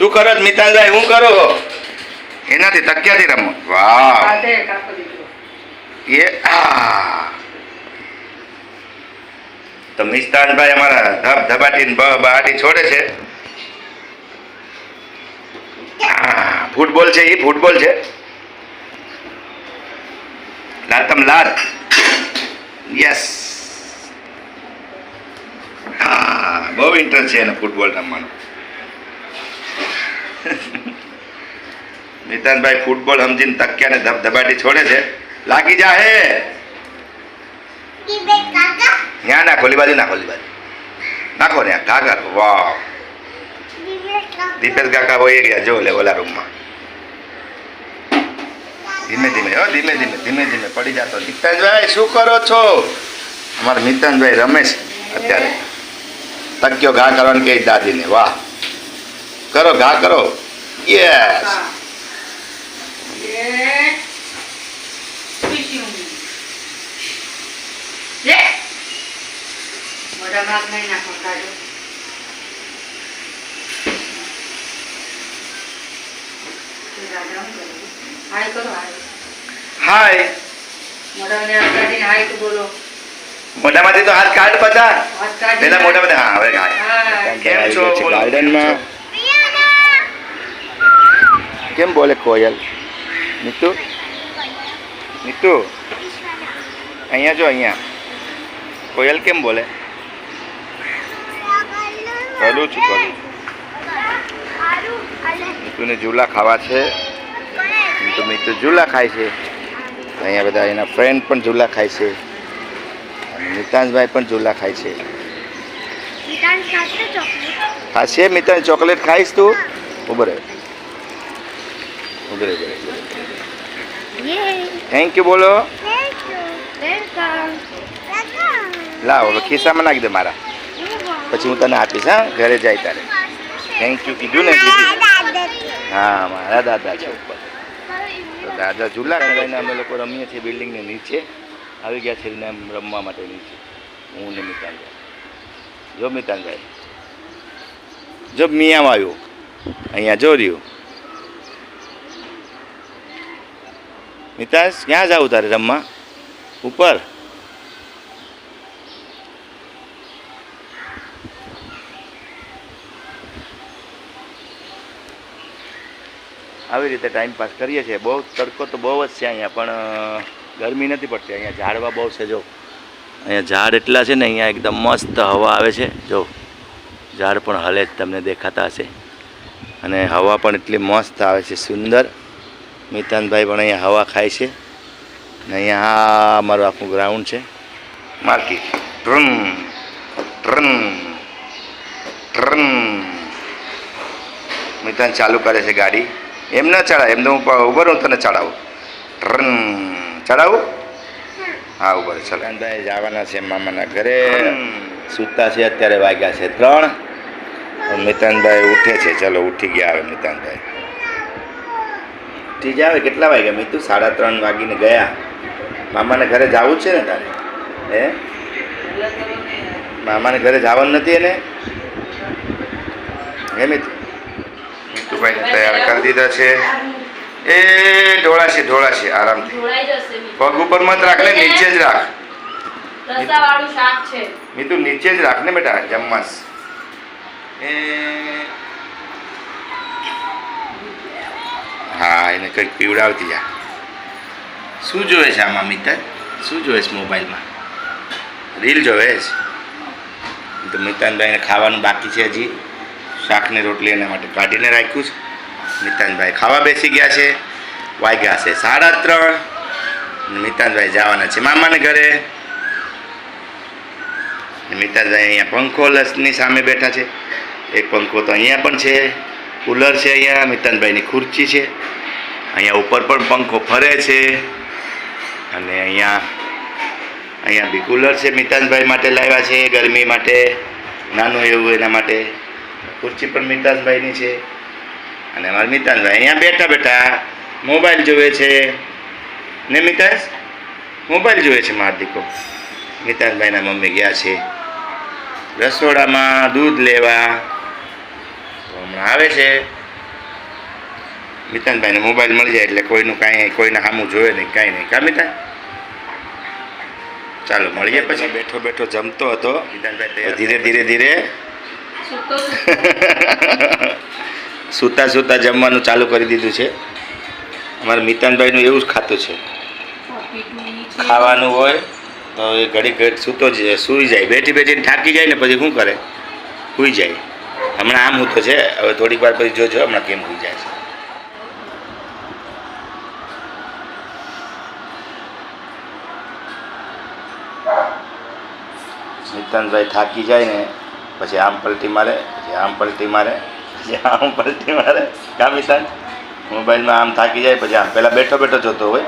શું કરો મિતાનભાઈ? હું કરો એનાથી તકિયાથી રમો. વાહ એ આ તો મિસ્તાનભાઈ અમારા ધબ ધબાટીને બ બહાટી છોડે છે. ફૂટબોલ છે એ ફૂટબોલ છે. લાતમ લાત. યસ. હા બહુ ઇન્ટરેસ્ટ છે એને ફૂટબોલ રમવાનો. મિતાનભાઈ ફૂટબોલ સમજીને તકિયાને ધબ ધબાટી છોડે છે. લાગી જા હે. ત્યાં ના ખોલી બાજુ ના ખોલી બાજુ. નાખો ને ઘા વાહ. દીપેશ કાકા હોય ગયા જો લે ઓલા રૂમમાં. ધીમે ધીમે હો ધીમે ધીમે ધીમે ધીમે પડી જાતો. મિતાનભાઈ શું કરો છો? અમારા મિતાનભાઈ રમેશ અત્યારે. તક્યો ઘા કરવાનું કે દાદીને વાહ. કરો ઘા કરો. યસ? હાય મોઢામાંથી તો હાથ કાઢ બધા. પેલા મોઢામાંથી હા હવે હાય. કેમ છો? ગાર્ડનમાં. કેમ બોલે કોયલ નીતુ? નીતુ? અહીંયા જો અહીંયા. કોયલ કેમ બોલે? કરું છું કરું નીતુને ઝૂલા ખાવા છે. નીતુ નીતુ ઝૂલા ખાય છે. અહીંયા બધા એના ફ્રેન્ડ પણ ઝૂલા ખાય છે. અને મિતાંશભાઈ પણ ઝૂલા ખાય છે. ખાશે મિતાંશ ચોકલેટ ખાઈશ તું? ઊભો ઊભો રહે થેન્ક યુ બોલો. લાવો ખિસ્સામાં નાખી દે મારા. પછી હું તને આપીશ હા? ઘરે જાય તારે. થેન્ક યુ કીધું ને દીદી હા મારા દાદા છે ઉપર. તો દાદા ઝૂલા કરાવીને અમે લોકો રમીએ છીએ બિલ્ડિંગની નીચે. આવી ગયા છે રમવા માટે નીચે. હું ને મિતાનભાઈ જો મિતાનભાઈ જો મિયામ આવ્યું. અહીંયા જો રહ્યું. મિતાંશ, ક્યાં જાવું તારે રમવા? ઉપર. આવી રીતે ટાઈમ પાસ કરીએ છીએ. બહુ તડકો તો બહુ જ છે અહીંયા, પણ ગરમી નથી પડતી. અહીંયા ઝાડવા બહુ છે, જો. અહીંયા ઝાડ એટલા છે ને, અહીંયા એકદમ મસ્ત હવા આવે છે, જો. ઝાડ પણ હલે જ તમને દેખાતા હશે. અને હવા પણ એટલી મસ્ત આવે છે, સુંદર. મિતાનભાઈ પણ અહીંયા હવા ખાય છે અને અહીંયા આ અમારું આખું ગ્રાઉન્ડ છે. માર્કેટ ટ્રન ટ્રન ટ્રન. મિતાન ચાલુ કરે છે ગાડી. એમ ન ચડાય એમ તો હું ઉભર હું તને ચડાવું. ટ્રન. ચડાવું? હા ઉભર રહે ચલો જવાના છે મામાના ઘરે. સૂતા છે અત્યારે વાગ્યા છે ત્રણ. મિતાનભાઈ ઉઠે છે ચલો ઉઠી ગયા હવે મિતાનભાઈ. ઉઠી આવે કેટલા વાગ્યા? મિતુ સાડા ત્રણ વાગીને ગયા. મામાને ઘરે જવું જ છે ને તારે? હે? મામાને ઘરે જવાનું નથી એને? હે મિતુ? મિતુભાઈને તૈયાર કરી દીધા છે. એ ઢોળાશે ઢોળાશે આરામથી. પગ ઉપર મત રાખ ને નીચે જ રાખ. મીતુ નીચે જ રાખ ને બેટા જમવાસ. એ હા, એને કંઈક પીવડાવતી જા. શું જોવે છે આમાં મિત્ર શું જોવે છે મોબાઈલમાં? રીલ જોવે છે? તો મિતાનભાઈને ખાવાનું બાકી છે હજી. શાકને રોટલી એના માટે કાઢીને રાખ્યું છે. મિતાનભાઈ ખાવા બેસી ગયા છે. વાગ્યા છે સાડા ત્રણ. મિતાનભાઈ જવાના છે મામાને ઘરે. મિતાનભાઈ અહીંયા પંખો લસની સામે બેઠા છે. એક પંખો તો અહીંયા પણ છે. કુલર છે અહીંયા, મિતાનભાઈની ખુરચી છે. અહીંયા ઉપર પણ પંખો ફરે છે. અને અહીંયા અહીંયા બી કુલર છે મિતાનભાઈ માટે લાવ્યા છે, ગરમી માટે, નાનું એવું એના માટે. ખુરચી પણ મિતાનભાઈની છે. અને અમારા મિતાનભાઈ અહીંયા બેઠા બેઠા મોબાઈલ જોવે છે. ને મિતાંશ મોબાઈલ જોવે છે મારા દીકો મિતાનભાઈના મમ્મી ગયા છે. રસોડામાં દૂધ લેવા. હમણાં આવે છે. મિતાનભાઈને મોબાઈલ મળી જાય એટલે કોઈનું કાંઈ કોઈને સામું જોવે નહીં કાંઈ નહીં. કા મિતાન ચાલો મળીએ પછી. બેઠો બેઠો જમતો હતો. મિતાનભાઈ ધીરે ધીરે ધીરે. સૂતા સૂતા જમવાનું ચાલુ કરી દીધું છે. અમારા મિતાનભાઈનું એવું જ ખાતું છે. ખાવાનું હોય તો એ ઘડી ઘડી સૂતો જ સૂઈ જાય. બેઠી બેઠીને થાકી જાય ને પછી શું કરે? સૂઈ જાય. હમણાં આમ તો છે, હવે થોડીક વાર પછી જોજો, હમણાં કેમ હોઈ જાય છે. મિતાનભાઈ થાકી જાય ને, પછી આમ પલટી મારે, પછી આમ પલટી મારે, પછી આમ પલટી મારે. કામ નિતાન મોબાઈલમાં આમ થાકી જાય, પછી આમ. પહેલાં બેઠો બેઠો જોતો હોય.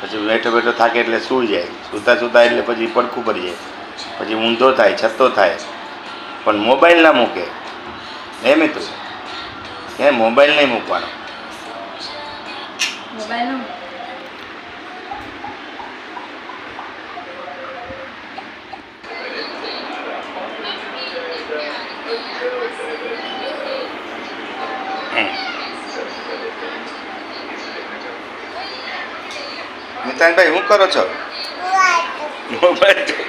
પછી બેઠો બેઠો થાકે એટલે સૂઈ જાય. સૂતા સૂતા એટલે પછી પડખું પડી જાય. પછી ઊંધો થાય, છતો થાય. પણ મોબાઈલ ના મૂકે. એમ તું એ મોબાઈલ નહીં મૂકવાનો. મિતાનભાઈ શું કરો છો? મોબાઈલ જોઈ.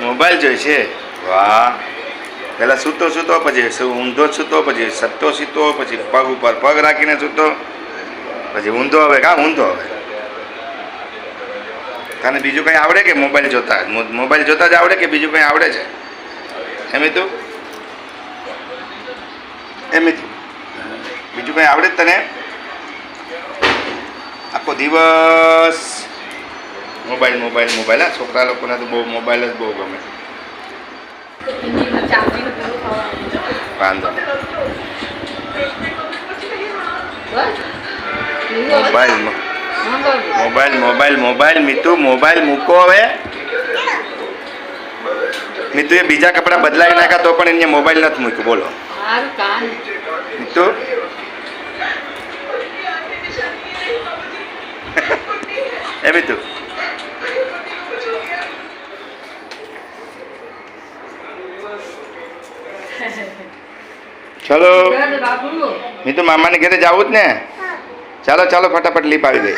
મોબાઈલ જોઈ છે? વાહ. પહેલાં સૂતો સૂતો, પછી ઊંધો સૂતો, પછી સત્તો સૂતો, પછી પગ ઉપર પગ રાખીને સૂતો, પછી ઊંધો હવે. કાં ઊંધો હવે? તને બીજું કંઈ આવડે કે મોબાઈલ જોતા? મોબાઈલ જોતા જ આવડે કે બીજું કંઈ આવડે છે? એમ તું? એમ તું. બીજું કંઈ આવડે તને? આખો દિવસ. Mobile mobile mobile. હા છોકરા લોકોને તો બહુ મોબાઈલ જ બહુ ગમે. થવાનું વાંધો mobile. Mobile mobile mobile Mitu mobile મૂકો હવે. મીતુ એ બીજા કપડાં બદલાવી નાખ્યા તો પણ એને મોબાઈલ નથી મૂક્યું. બોલો. મીતુ? એ મીતુ. ચલો. મેં તો મામાને ઘરે જવું જ ને. ચાલો ચાલો ફટાફટ લીપ આવી ગઈ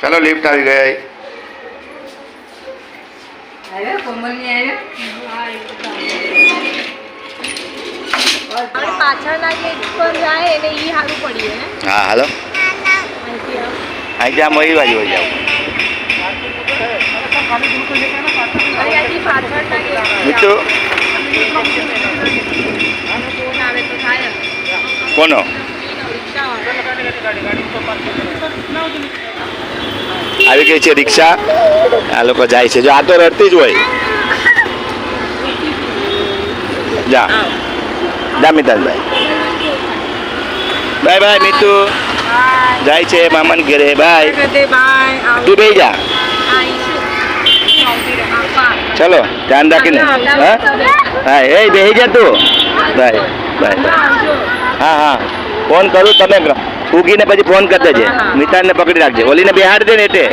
ચાલો લિફ્ટ આવી ગઈ. હા. હાલો. અહીંથી આમ. અહીં બાજુ હોય જાવ અહીંયાથી પાછળના ગેટ પર મીતુ જાઓ. ફોન આવે તો થાય જ. કોનો રિક્ષાવાળા. આવી ગઈ છે રિક્ષા આ લોકો જાય છે જો આ તો રડતી જ હોય જા જા મિતાનભાઈ બાય બાય મિતુ જાય છે મામાને ઘરે બાય તું બેહી જા ચલો ધ્યાન રાખીને. હા હા? એ બેહી જા તું. Bye bye. હા હા. ફોન કરું તમે ઉગીને પછી ફોન કરી દેજે. મિતાનને પકડી રાખજે. ઓલીને બેહાડી દે ને એટલે.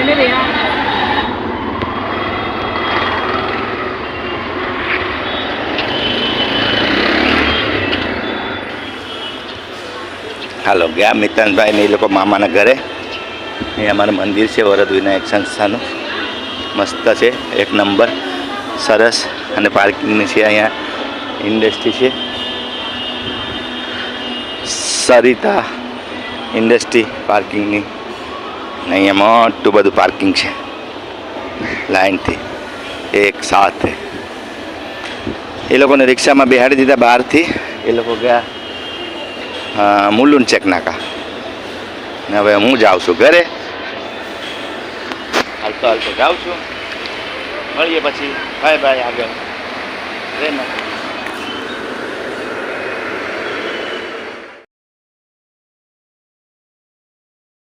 હાલો ગયા મિતાનભાઈ ને એ લોકો મામાના ઘરે. એ અમારું મંદિર છે વરદ વિનાયક સંસ્થાનું. મસ્ત છે એક નંબર. સરસ અને પાર્કિંગની છે અહીંયા. ઇન્ડસ્ટ્રી છે. સરિતા ઇન્ડસ્ટ્રી પાર્કિંગની અહીંયા મોટું બધું પાર્કિંગ છે. લાઈનથી એક સાથે. એ લોકોને રિક્ષામાં બેહાડી દીધા બહારથી. એ લોકો ગયા. મુલુન ચેકનાકા ચેક નાકા. ને હવે હું જાઉં છું ઘરે. હાલતો હાલતો જાઉં છું. મળીએ પછી. બાય ભાઈ આગળ. ટ્રેનમાં